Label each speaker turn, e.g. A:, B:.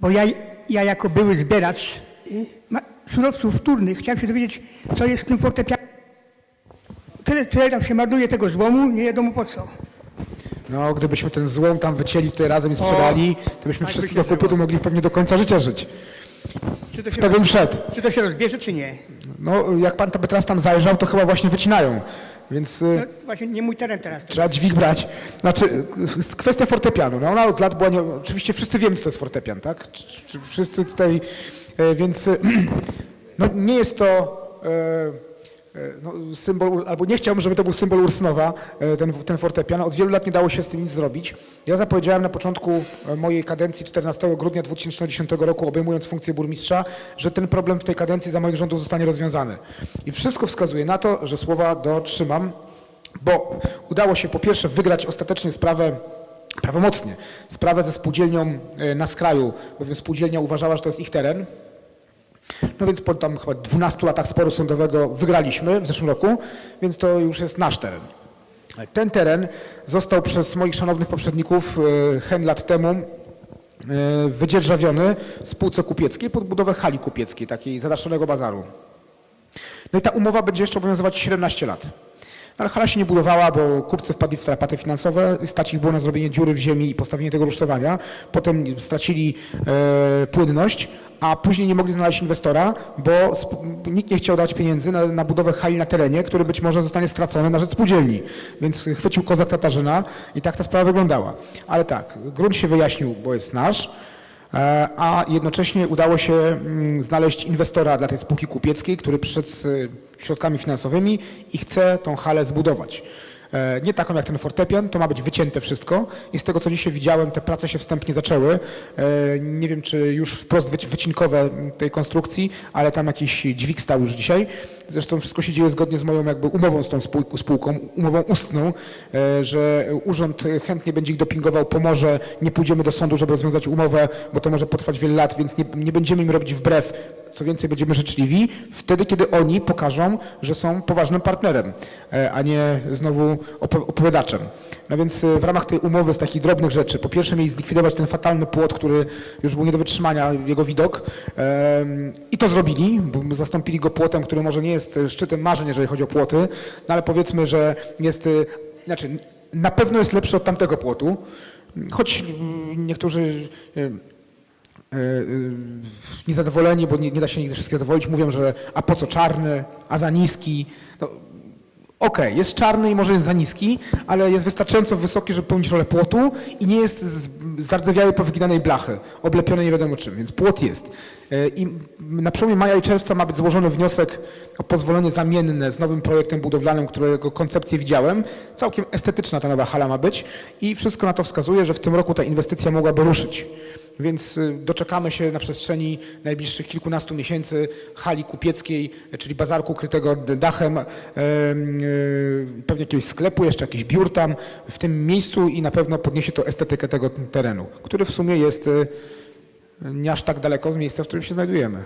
A: Bo ja, ja jako były zbieracz y, surowców wtórnych chciałem się dowiedzieć, co jest w tym fortepianie. Tyle, tyle tam się marnuje tego złomu, nie wiadomo po co.
B: No, gdybyśmy ten złom tam wycięli tutaj razem i sprzedali, to byśmy
A: tak
B: wszyscy do
A: działo.
B: mogli pewnie do końca życia żyć.
A: Czy to się,
B: To bym wszedł.
A: czy to się rozbierze, czy nie?
B: No, jak pan to by teraz tam zajrzał, to chyba właśnie wycinają. Więc y,
A: No, właśnie nie mój teren teraz.
B: trzeba dźwig brać. Znaczy, y, kwestia fortepianu. No ona od lat była, nie, oczywiście wszyscy wiemy, co to jest fortepian, tak? Wszyscy tutaj, e, więc y, no, nie jest to no, symbol, albo nie chciałbym, żeby to był symbol Ursnowa, e, ten, ten fortepian. Od wielu lat nie dało się z tym nic zrobić. Ja zapowiedziałem na początku e, mojej kadencji 14 grudnia 2010 roku, obejmując funkcję burmistrza, że ten problem w tej kadencji za moich rządów zostanie rozwiązany. I wszystko wskazuje na to, że słowa dotrzymam, bo udało się po pierwsze wygrać ostatecznie sprawę prawomocnie, sprawę ze spółdzielnią e, na skraju, bowiem spółdzielnia uważała, że to jest ich teren, no więc po tam chyba 12 latach sporu sądowego wygraliśmy w zeszłym roku, więc to już jest nasz teren. Ten teren został przez moich szanownych poprzedników e, hen lat temu e, wydzierżawiony spółce kupieckiej pod budowę hali kupieckiej, takiej zadaszonego bazaru. No i ta umowa będzie jeszcze obowiązywać 17 lat. Ale hala się nie budowała, bo kupcy wpadli w tarapaty finansowe, stać ich było na zrobienie dziury w ziemi i postawienie tego rusztowania. Potem stracili e, płynność, a później nie mogli znaleźć inwestora, bo nikt nie chciał dać pieniędzy na, na budowę hali na terenie, który być może zostanie stracony na rzecz spółdzielni. Więc chwycił kozak Tatarzyna i tak ta sprawa wyglądała. Ale tak, grunt się wyjaśnił, bo jest nasz. E, a jednocześnie udało się mm, znaleźć inwestora dla tej spółki kupieckiej, który przyszedł z y, środkami finansowymi i chce tą halę zbudować. E, Nie taką jak ten fortepian, to ma być wycięte wszystko i z tego co dzisiaj widziałem, te prace się wstępnie zaczęły. E, Nie wiem czy już wprost wyci- wycinkowe tej konstrukcji, ale tam jakiś dźwig stał już dzisiaj. Zresztą wszystko się dzieje zgodnie z moją jakby umową z tą spół- spółką, umową ustną, e, że urząd chętnie będzie ich dopingował, pomoże, nie pójdziemy do sądu, żeby rozwiązać umowę, bo to może potrwać wiele lat, więc nie, nie będziemy im robić wbrew, co więcej będziemy życzliwi, wtedy kiedy oni pokażą, że są poważnym partnerem, e, a nie znowu opo- opowiadaczem. No więc e, w ramach tej umowy z takich drobnych rzeczy, po pierwsze mieli zlikwidować ten fatalny płot, który już był nie do wytrzymania, jego widok em, i to zrobili, bo zastąpili go płotem, który może nie jest e, szczytem marzeń, jeżeli chodzi o płoty, no ale powiedzmy, że jest, e, znaczy na pewno jest lepszy od tamtego płotu, choć mm, niektórzy e, e, e, niezadowoleni, bo nie, nie da się nigdy wszystkich zadowolić, mówią, że a po co czarny, a za niski. No, Okej, jest czarny i może jest za niski, ale jest wystarczająco wysoki, żeby pełnić rolę płotu i nie jest z zardzewiałej, powyginanej blachy, oblepiony nie wiadomo czym, więc płot jest. E, I na przełomie maja i czerwca ma być złożony wniosek o pozwolenie zamienne z nowym projektem budowlanym, którego koncepcję widziałem. Całkiem estetyczna ta nowa hala ma być i wszystko na to wskazuje, że w tym roku ta inwestycja mogłaby ruszyć. Więc y, doczekamy się na przestrzeni najbliższych kilkunastu miesięcy hali kupieckiej, czyli bazarku krytego dachem, em, y, pewnie jakiegoś sklepu, jeszcze jakiś biur tam w tym miejscu i na pewno podniesie to estetykę tego terenu, który w sumie jest y, nie aż tak daleko z miejsca, w którym się znajdujemy.